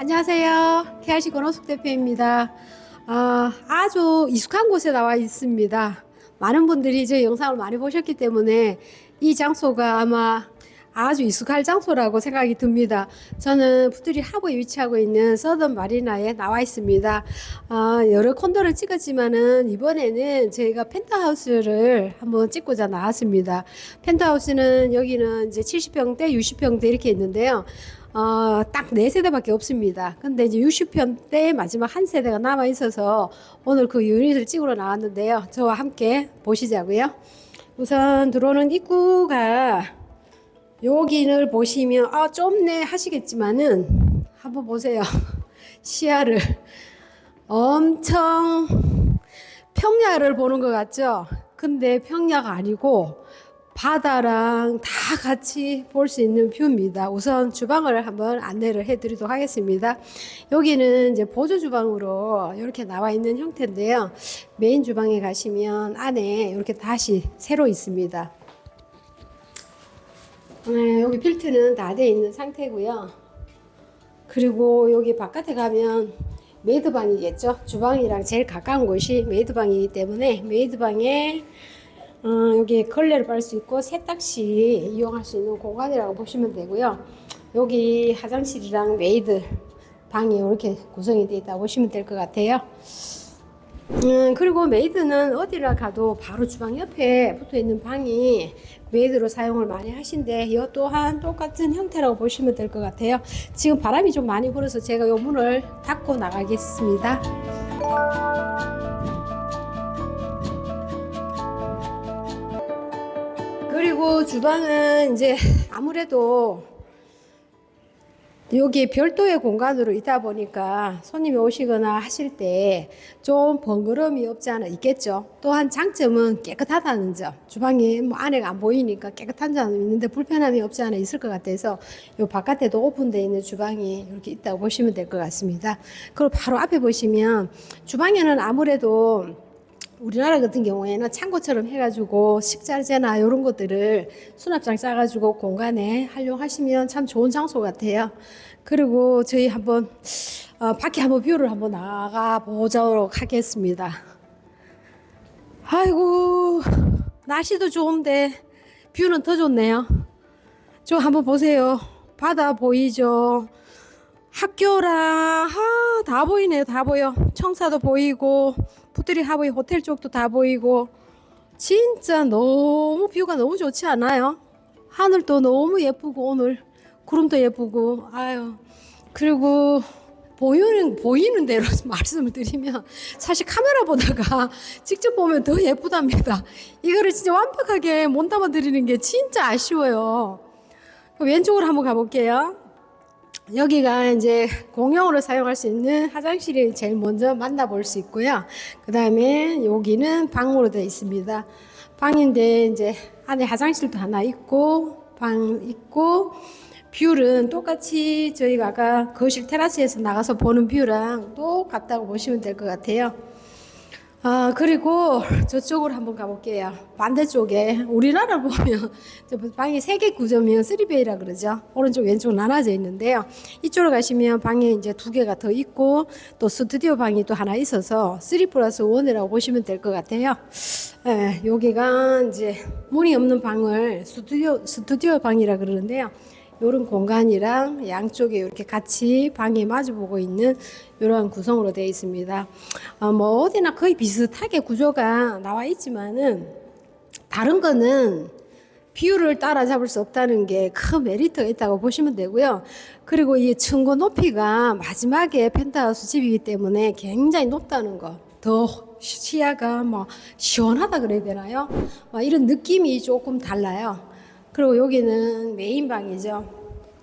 안녕하세요. KRC 권호숙 대표입니다. 아, 아주 익숙한 곳에 나와 있습니다. 많은 분들이 제 영상을 많이 보셨기 때문에 이 장소가 아마 아주 익숙할 장소라고 생각이 듭니다. 저는 푸들이 하부에 위치하고 있는 서던 마리나에 나와 있습니다. 아, 여러 콘도를 찍었지만은 이번에는 저희가 펜트하우스를 한번 찍고자 나왔습니다. 펜트하우스는 여기는 이제 70평대, 60평대 이렇게 있는데요. 어, 딱 네 세대밖에 없습니다. 근데 이제 60평대 마지막 한 세대가 남아 있어서 오늘 그 유닛을 찍으러 나왔는데요. 저와 함께 보시자고요. 우선 들어오는 입구가 여기를 보시면 아 좁네 하시겠지만은 한번 보세요. 시야를 엄청 평야를 보는 것 같죠? 근데 평야가 아니고 바다랑 다 같이 볼 수 있는 뷰입니다. 우선 주방을 한번 안내를 해드리도록 하겠습니다. 여기는 이제 보조 주방으로 이렇게 나와 있는 형태인데요. 메인 주방에 가시면 안에 이렇게 다시 새로 있습니다. 네, 여기 필트는 다 돼 있는 상태고요. 그리고 여기 바깥에 가면 메이드방이겠죠. 주방이랑 제일 가까운 곳이 메이드방이기 때문에 메이드방에 어, 여기 걸레를 빨 수 있고 세탁실 이용할 수 있는 공간이라고 보시면 되고요. 여기 화장실이랑 메이드 방이 이렇게 구성이 되어 있다고 보시면 될 것 같아요. 음, 그리고 메이드는 어디를 가도 바로 주방 옆에 붙어 있는 방이 메이드로 사용을 많이 하신데 이 또한 똑같은 형태라고 보시면 될 것 같아요. 지금 바람이 좀 많이 불어서 제가 이 문을 닫고 나가겠습니다. 그리고 주방은 이제 아무래도 여기 별도의 공간으로 있다 보니까 손님이 오시거나 하실 때 좀 번거로움이 없지 않아 있겠죠. 또한 장점은 깨끗하다는 점. 주방이 뭐 안에가 안 보이니까 깨끗한 점은 있는데 불편함이 없지 않아 있을 것 같아서 요 바깥에도 오픈되어 있는 주방이 이렇게 있다고 보시면 될 것 같습니다. 그리고 바로 앞에 보시면 주방에는 아무래도 우리나라 같은 경우에는 창고처럼 해가지고 식자재나 이런 것들을 수납장 짜가지고 공간에 활용하시면 참 좋은 장소 같아요. 그리고 저희 한번 어, 밖에 한번 뷰를 한번 나가 보도록 하겠습니다. 아이고 날씨도 좋은데 뷰는 더 좋네요. 저 한번 보세요. 바다 보이죠? 학교랑 아, 다 보이네요. 다 보여. 청사도 보이고 푸드리 하부의 호텔 쪽도 다 보이고 진짜 너무 뷰가 너무 좋지 않아요? 하늘도 너무 예쁘고 오늘 구름도 예쁘고 아유 그리고 보이는 보이는 대로 말씀을 드리면 사실 카메라 보다가 직접 보면 더 예쁘답니다. 이거를 진짜 완벽하게 못 담아 드리는 게 진짜 아쉬워요. 왼쪽으로 한번 가볼게요. 여기가 이제 공용으로 사용할 수 있는 화장실이 제일 먼저 만나볼 수 있고요. 그 다음에 여기는 방으로 되어 있습니다. 방인데 이제 안에 화장실도 하나 있고 방 있고 뷰는 똑같이 저희가 아까 거실 테라스에서 나가서 보는 뷰랑 똑같다고 보시면 될 것 같아요. 아, 그리고 저쪽으로 한번 가볼게요. 반대쪽에 우리나라 보면 저 방이 세 개 구조면 3베이라 그러죠. 오른쪽 왼쪽 나눠져 있는데요. 이쪽으로 가시면 방에 이제 두 개가 더 있고 또 스튜디오 방이 또 하나 있어서 3 플러스 1이라고 보시면 될 것 같아요. 예, 여기가 이제 문이 없는 방을 스튜디오 스튜디오 방이라 그러는데요. 이런 공간이랑 양쪽에 이렇게 같이 방이 마주보고 있는 이러한 구성으로 되어 있습니다. 어, 뭐 어디나 거의 비슷하게 구조가 나와 있지만은 다른 거는 비율을 따라잡을 수 없다는 게 큰 메리트가 있다고 보시면 되고요. 그리고 이 층고 높이가 마지막에 펜트하우스 집이기 때문에 굉장히 높다는 거. 더 시야가 뭐 시원하다 그래야 되나요? 뭐 이런 느낌이 조금 달라요. 그리고 여기는 메인 방이죠.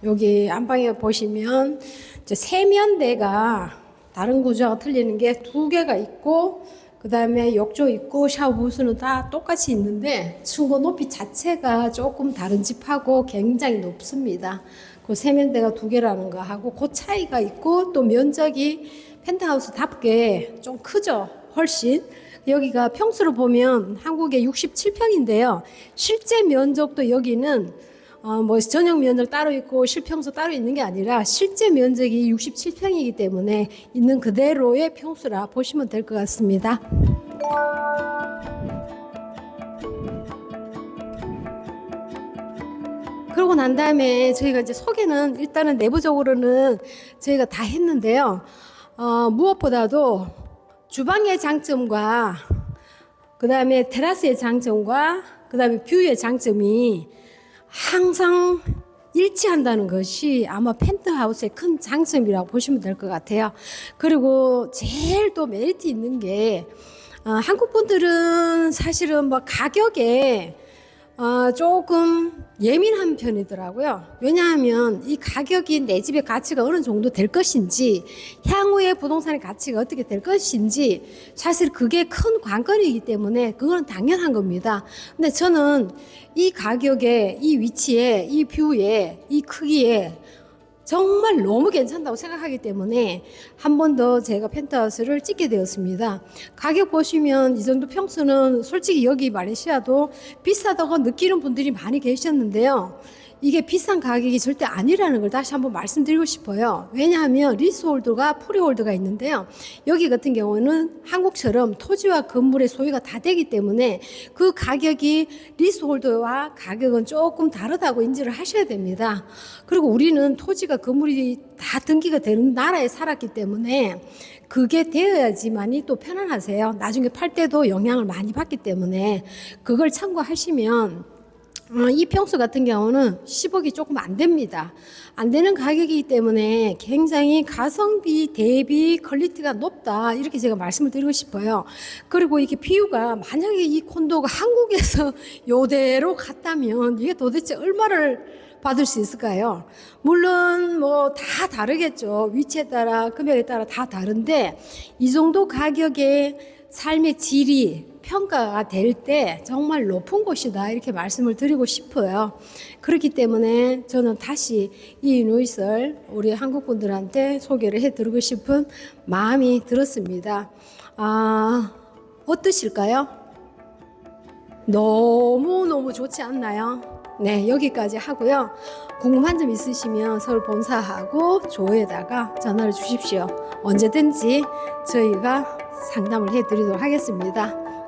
여기 안방에 보시면 세면대가 다른 구조가 틀리는 게 두 개가 있고 그 다음에 욕조 있고 샤워 부스는 다 똑같이 있는데 층고 높이 자체가 조금 다른 집하고 굉장히 높습니다. 그 세면대가 두 개라는 거 하고 그 차이가 있고 또 면적이 펜트하우스답게 좀 크죠. 훨씬. 여기가 평수로 보면 한국의 67평인데요. 실제 면적도 여기는 어, 뭐 전용 면적 따로 있고 실평수 따로 있는 게 아니라 실제 면적이 67평이기 때문에 있는 그대로의 평수라 보시면 될 것 같습니다. 그러고 난 다음에 저희가 이제 소개는 일단은 내부적으로는 저희가 다 했는데요. 어, 무엇보다도 주방의 장점과 그 다음에 테라스의 장점과 그 다음에 뷰의 장점이 항상 일치한다는 것이 아마 펜트하우스의 큰 장점이라고 보시면 될 것 같아요. 그리고 제일 또 메리트 있는 게 어, 한국 분들은 사실은 뭐 가격에 어, 조금 예민한 편이더라고요. 왜냐하면 이 가격이 내 집의 가치가 어느 정도 될 것인지, 향후에 부동산의 가치가 어떻게 될 것인지, 사실 그게 큰 관건이기 때문에 그건 당연한 겁니다. 근데 저는 이 가격에, 이 위치에, 이 뷰에, 이 크기에 정말 너무 괜찮다고 생각하기 때문에 한 번 더 제가 펜트하우스를 찍게 되었습니다. 가격 보시면 이 정도 평수는 솔직히 여기 말레이시아도 비싸다고 느끼는 분들이 많이 계셨는데요. 이게 비싼 가격이 절대 아니라는 걸 다시 한번 말씀드리고 싶어요. 왜냐하면 리스홀드가 프리홀드가 있는데요. 여기 같은 경우는 한국처럼 토지와 건물의 소유가 다 되기 때문에 그 가격이 리스홀드와 가격은 조금 다르다고 인지를 하셔야 됩니다. 그리고 우리는 토지가 건물이 다 등기가 되는 나라에 살았기 때문에 그게 되어야지만이 또 편안하세요. 나중에 팔 때도 영향을 많이 받기 때문에 그걸 참고하시면 어, 이 평수 같은 경우는 10억이 조금 안 됩니다. 안 되는 가격이기 때문에 굉장히 가성비 대비 퀄리티가 높다. 이렇게 제가 말씀을 드리고 싶어요. 그리고 이게 비유가 만약에 이 콘도가 한국에서 요대로 갔다면 이게 도대체 얼마를 받을 수 있을까요? 물론 뭐 다 다르겠죠. 위치에 따라 금액에 따라 다 다른데 이 정도 가격에 삶의 질이 평가가 될 때 정말 높은 곳이다 이렇게 말씀을 드리고 싶어요. 그렇기 때문에 저는 다시 이 누이슬 우리 한국 분들한테 소개를 해드리고 싶은 마음이 들었습니다. 아 어떠실까요? 너무 너무 좋지 않나요? 네 여기까지 하고요. 궁금한 점 있으시면 서울 본사하고 조에다가 전화를 주십시오. 언제든지 저희가 상담을 해드리도록 하겠습니다.